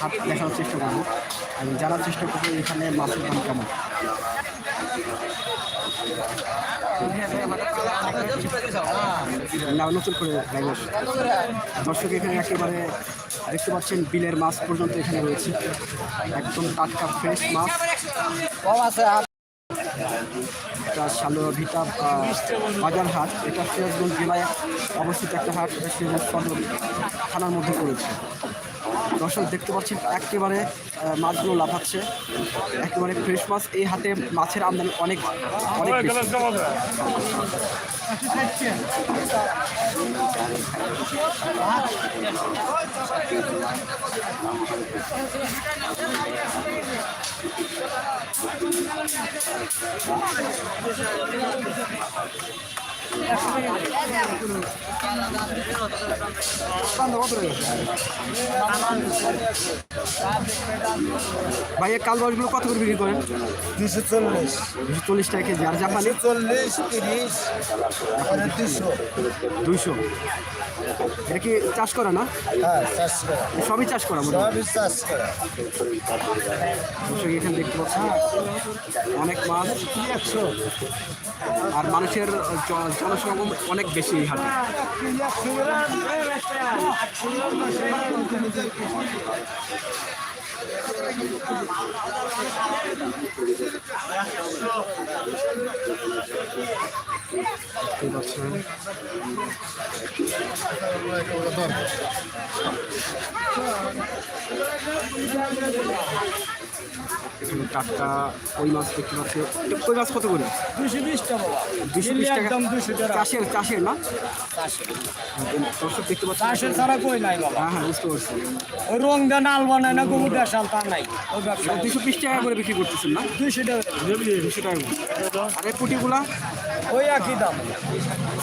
হাট দেখানোর চেষ্টা করব। এবং জানার চেষ্টা করব এখানে মাছের দাম কেমন। না নতুন করে দর্শক এখানে একেবারে দেখতে পাচ্ছেন বিলের মাছ পর্যন্ত এখানে রয়েছে। একদম টাটকা ফ্রেশ মাছ। এটা সালোয়া ভিটা আহ, বাজার হাট। এটা সিরাজগঞ্জ জেলায় অবস্থিত একটা হাট। এটা সিরাজগঞ্জ থানার মধ্যে পড়েছে। দর্শক দেখতে পাচ্ছেন, একেবারে মাছগুলো লাফাচ্ছে। একেবারে ফ্রেশ মাছ। এই হাতে মাছের আমদানি অনেক অনেক ভাইয়া কাল রসগুলো কত করে বিক্রি করেন? দুশো চল্লিশ। দুশো চল্লিশ টাকা কেজি। আর জাপানি? চল্লিশ তিরিশ দুশো। দুইশো এটা কি চাষ করা না? হ্যাঁ সবই চাষ করা হয়। সবই চাষ করা। এখানে দেখতে পাচ্ছেন অনেক মাছ। আর মানুষের জনসমাগম অনেক বেশি পাচ্ছেন। এখানে টাটকা কই মাছ দেখতে পাচ্ছি? কই মাছ কত করে? দুশো বিশ টাকা দুশো বিশ টাকা? একদম দুশো টাকা। চাষের চাষের না? দর্শক দেখতে পাচ্ছেন? চাষের ছাড়া কই নাই বাবা। হ্যাঁ হ্যাঁ বুঝতে পারছি। ওই রং দেন নাল বানায় না গরু দেশাল তা নাই। দুশো বিশ টাকা করে বিক্রি করতেছেন না? দুশো টাকা দুশো টাকা। আর এই পুটিগুলা? ওই একই দাম।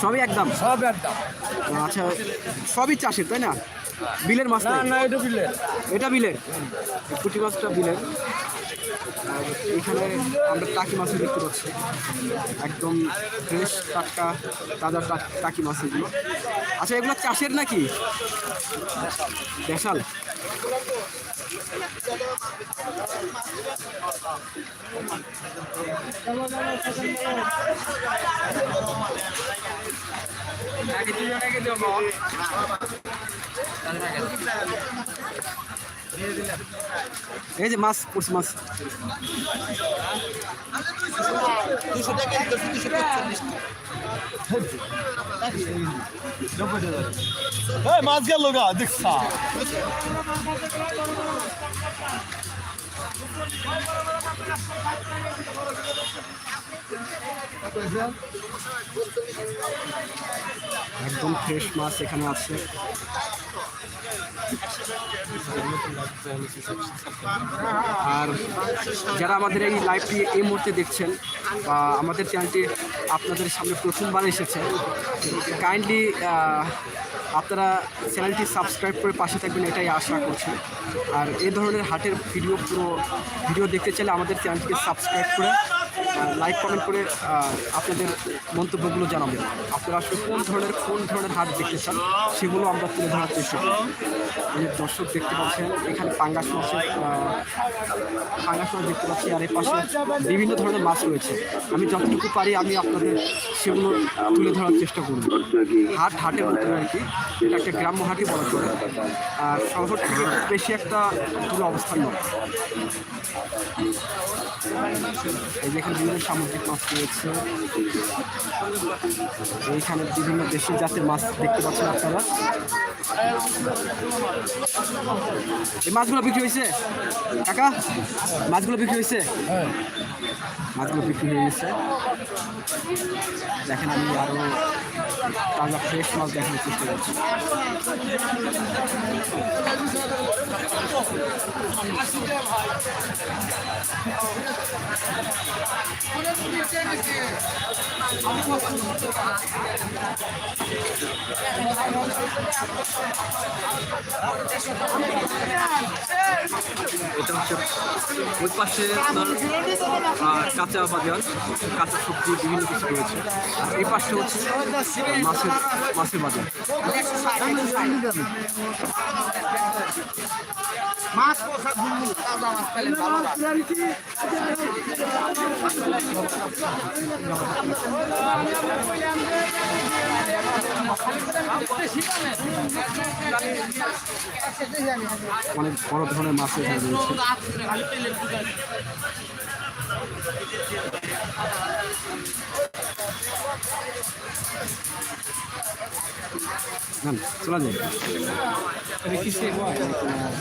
সবই একদম? সব একদম। আচ্ছা সবই চাষের তাই না? বিলের মাছ না? না এটা বিলে এটা বিলের? পুঁটি মাছটা বিলের। আর এখানে আমরা টাকি মাছও দেখতে পাচ্ছি। একদম ফ্রেশ টাটকা তাজা টা- টাকি মাছ এগুলো। আচ্ছা এগুলো চাষের নাকি? দেশাল। এই যে মাছ পড়ছে মাছ। মাছ গেল গা দেখছা একদম ফ্রেশ মাছ এখানে আছে। আর যারা আমাদের এই লাইভটি এই মুহূর্তে দেখছেন, বা আমাদের চ্যানেলটি আপনাদের সামনে প্রথমবার এসেছে কাইন্ডলি আপনারা চ্যানেলটি সাবস্ক্রাইব করে পাশে থাকবেন, এটাই আশা করছি। আর এই ধরনের হাটের ভিডিও পুরো ভিডিও দেখতে চাইলে আমাদের চ্যানেলটিকে সাবস্ক্রাইব করে লাইক কমেন্ট করে আপনাদের মন্তব্যগুলো জানাবেন। আপনারা আসলে কোন ধরনের কোন ধরনের হাট দেখতে চান, সেগুলো আমরা তুলে ধরার যে দর্শক দেখতে পাচ্ছেন, এখানে পাঙ্গাস মাছের পাঙ্গাস মাছ দেখতে পাচ্ছি, আর এই পাশে বিভিন্ন ধরনের মাছ রয়েছে। আমি যতটুকু পারি, আমি আপনাদের সেগুলো তুলে ধরার চেষ্টা করব। হাট, হাটে মতো আর কি, এটা একটা গ্রাম্য হাটই বলা চলে। আর শহর থেকে বেশি একটা দূরে অবস্থান নয়। এই যে এখানে বিভিন্ন সামুদ্রিক মাছ রয়েছে। এইখানে বিভিন্ন দেশের জাতের মাছ দেখতে পাচ্ছেন আপনারা। よろしくお願いします。এই মাছগুলো বিক্রি হয়েছে? কাকা মাছগুলো বিক্রি হয়েছে? মাছগুলো বিক্রি হয়ে গেছে। দেখেন আমি আরও তাজা ফ্রেশ মাছ দেখানোর চেষ্টা করছি। এটা হচ্ছে ওই পাশে আপনার কাঁচা বাজার, কাঁচা সবজি, বিভিন্ন কিছু রয়েছে। আর এই পাশে হচ্ছে মাছের মাছের বাজার। মাছ পোশাক তাজা মাছ পেলেন ভালো মাছ অনেক বড় ধরনের মাছ এখানে রয়েছে। চলা যায়